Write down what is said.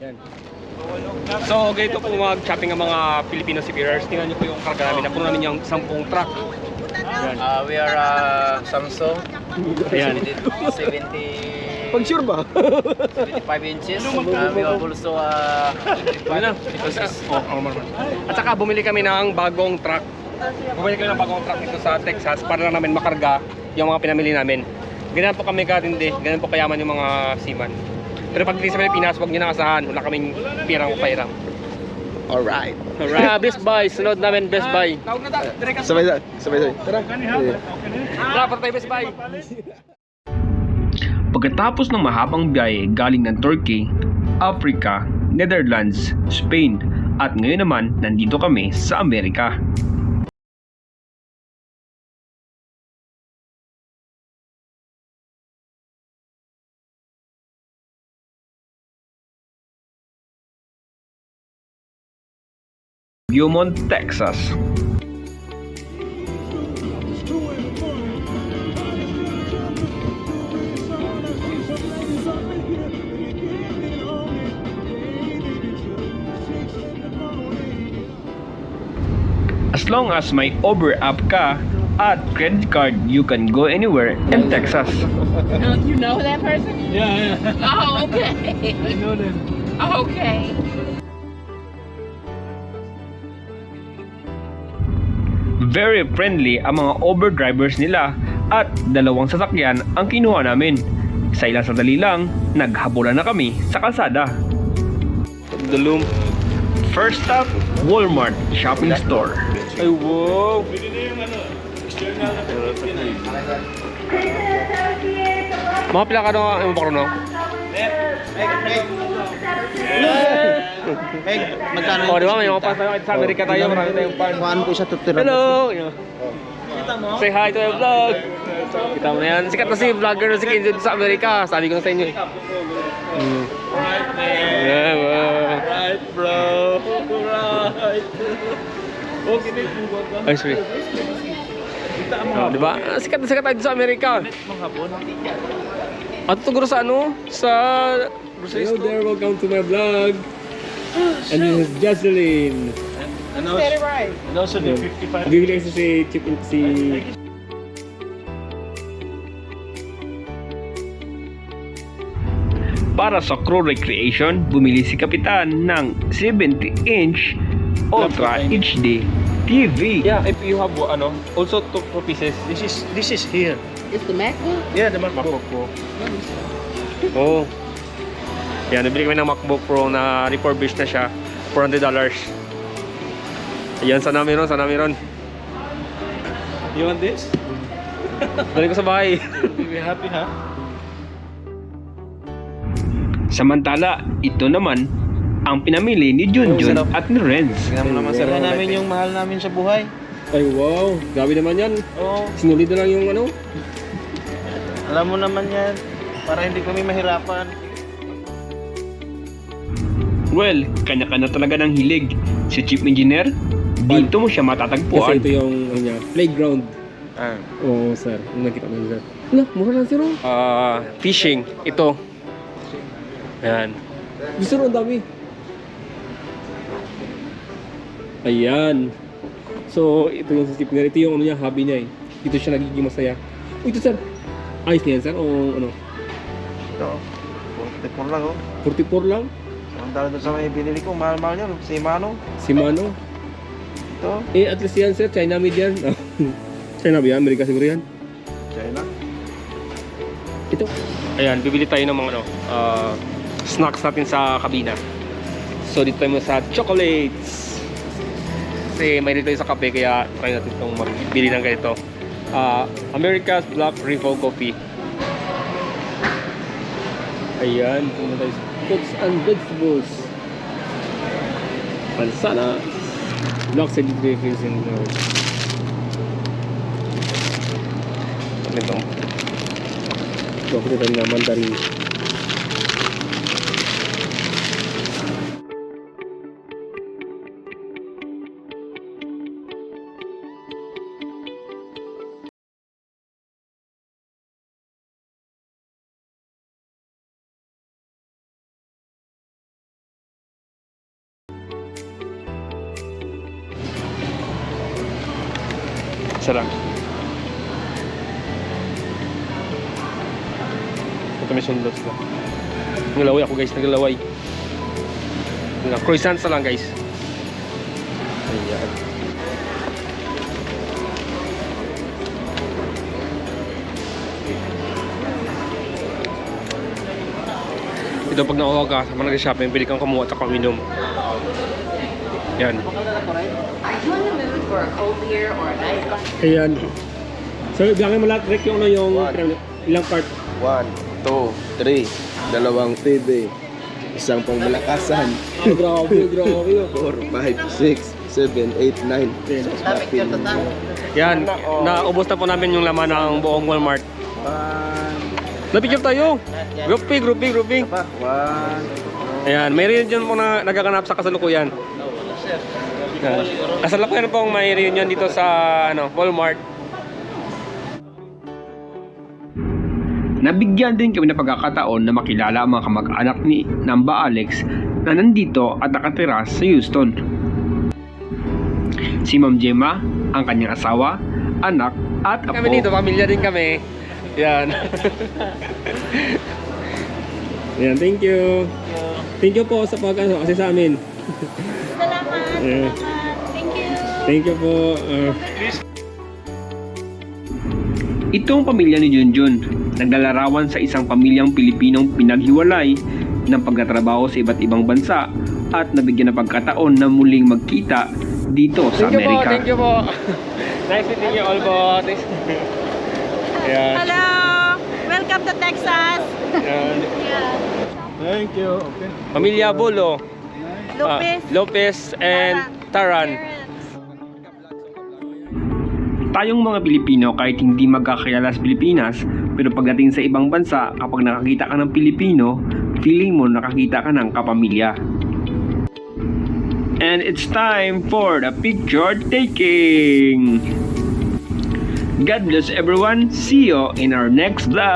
Yan. So, ganito po mag-shopping ang mga Filipino seafarers. Tingnan niyo po yung karga namin. Napuno namin yung 10 truck. Yan. Uh, we are uh, Samsung. Ayan. 70, Pag sure ba? 75 inches. Uh, we have also uh, Ano na? Oh, oh, man, man. At saka bumili kami ng bagong truck. Bumili kami ng bagong truck dito sa Texas para lang namin makarga yung mga pinamili namin. Ganyan po kami katindi, ganyan po kayaman yung mga seaman. Pero pag dito sa Pilipinas, huwag nyo nakasahan. Wala kaming pirang o pairang. Alright. Alright, Best Buy. Sunod namin, Best Buy. Tawag na ta. Direct Sabay sabay. Sabay. Tara. Tara, para tayo Best Buy. Pagkatapos ng mahabang biyahe galing ng Turkey, Africa, Netherlands, Spain, at ngayon naman nandito kami sa Amerika. Beaumont, Texas. As long as may Uber app ka at credit card, you can go anywhere in Texas. Oh, you know that person? Yeah, yeah. Oh, okay. I know them. Oh, okay. Very friendly ang mga Uber drivers nila at dalawang sasakyan ang kinuha namin. Sa ilang sandali lang, naghabulan na kami sa kalsada. Dulum. First stop, Walmart Shopping Store. Ay, wow. Mga pila ka na yung bakro no? Meg, magkano? Oh, di ba? May mga pan tayo sa Amerika tayo. Marami tayong pan. Kuhaan ko siya tutira. Hello! Say hi to my vlog! Kita mo na yan. Sikat na si vlogger na si Kenzo sa Amerika. Sabi ko na sa inyo eh. Mm. Yeah, wow. Right, bro. Right. Ay, sorry. Oh, di ba? Sikat na sikat tayo sa Amerika. At siguro sa ano? Sa Hello there, welcome to my vlog. And this is Jocelyn. Get it right. Bibili kasi si Chip si Para sa crew recreation, bumili si Kapitan ng 70-inch Ultra HD TV. Yeah, if you have ano, also two pieces. This is this is here. It's the MacBook? Yeah, the MacBook Pro. Oo. Oh. Yan, nabili kami ng MacBook Pro na refurbished na siya. $400. Ayan, sana meron, sana meron. You want this? Dali ko sa bahay. You'll be happy, ha? Samantala, ito naman ang pinamili ni Junjun Oh, at ni Renz. Tingnan mo naman sir. namin yung mahal namin sa buhay. Ay wow, grabe naman yan. Oo. Sinulid na lang yung ano. Alam mo naman yan. Para hindi kami mahirapan. Well, kanya-kanya talaga ng hilig. Si Chief Engineer, dito mo siya Kasi matatagpuan. ito yung ano niya, playground. Ah. Oo sir, yung nakita mo sir. Wala, mura lang sir oh. Ah, fishing. Ito. Yan. Gusto rin ang dami. Ayan. So, ito yung sa Chip Ito yung ano niya, hobby niya eh. Dito siya nagiging masaya. Uy, ito sir. Ayos na yan sir, o ano? Ito. 44 lang, oh. 44 lang? Ang dala doon sa may binili ko, mahal-mahal yan. Si Mano. Si Mano. Ito. Eh, at least yan sir, China made yan. China ba yan? Amerika siguro yan. China. Ito. Ayan, bibili tayo ng mga ano, ah, snacks natin sa kabina. So, dito tayo sa chocolates. Kasi may dito tayo sa kape, kaya try natin itong magbili ng ganito. Ah, America's Black Refill Coffee. Ayan, pumunta tayo sa fruits and vegetables. Mansanas. Black seed drinks in the Ito. Chocolate tayo na mandarin. Isa lang. Ito may sundot sila. Naglalaway ako guys, naglalaway. Nga, Croissants na lang guys. Ayan. Ito pag nakuha ka, sa mga nag-shopping, pwede kang kumuha at saka uminom. Yan. Are for a cold beer or a nice glass? Ayan. So, bilangin mo lahat, Rick, yung ano yung ilang part. 1, 2, 3. Dalawang TV. Isang pangmalakasan. Oh, grabe, grabe. 4, 5, 6, 7, 8, 9. Yan, naubos na po namin yung laman ng buong Walmart. 1. Napicture tayo. Grouping, grouping, grouping. 1. Ayan, may reunion po na nagaganap sa kasalukuyan. Yan. Kasalukuyan pong may reunion dito sa ano, Walmart. Nabigyan din kami ng pagkakataon na makilala ang mga kamag-anak ni Namba Alex na nandito at nakatira sa Houston. Si Ma'am Gemma, ang kanyang asawa, anak at apo. Kami dito, pamilya din kami. Yan. Yan, thank you. Thank you po sa pag ano, kasi sa amin. Yeah. Thank you. Thank you po. Uh, Itong pamilya ni Junjun, naglalarawan sa isang pamilyang Pilipinong pinaghiwalay ng pagtatrabaho sa iba't ibang bansa at nabigyan ng pagkataon na muling magkita dito sa thank you po, Amerika. thank you po. nice meeting you all po. Thanks. Yan. Hello. Welcome to Texas. Yeah. Thank you. Okay. Pamilya Bulo. Ah, Lopez. Lopez and Taran. Tayong mga Pilipino kahit hindi magkakilala sa Pilipinas, pero pagdating sa ibang bansa, kapag nakakita ka ng Pilipino, feeling mo nakakita ka ng kapamilya. And it's time for the picture taking! God bless everyone. See you in our next vlog.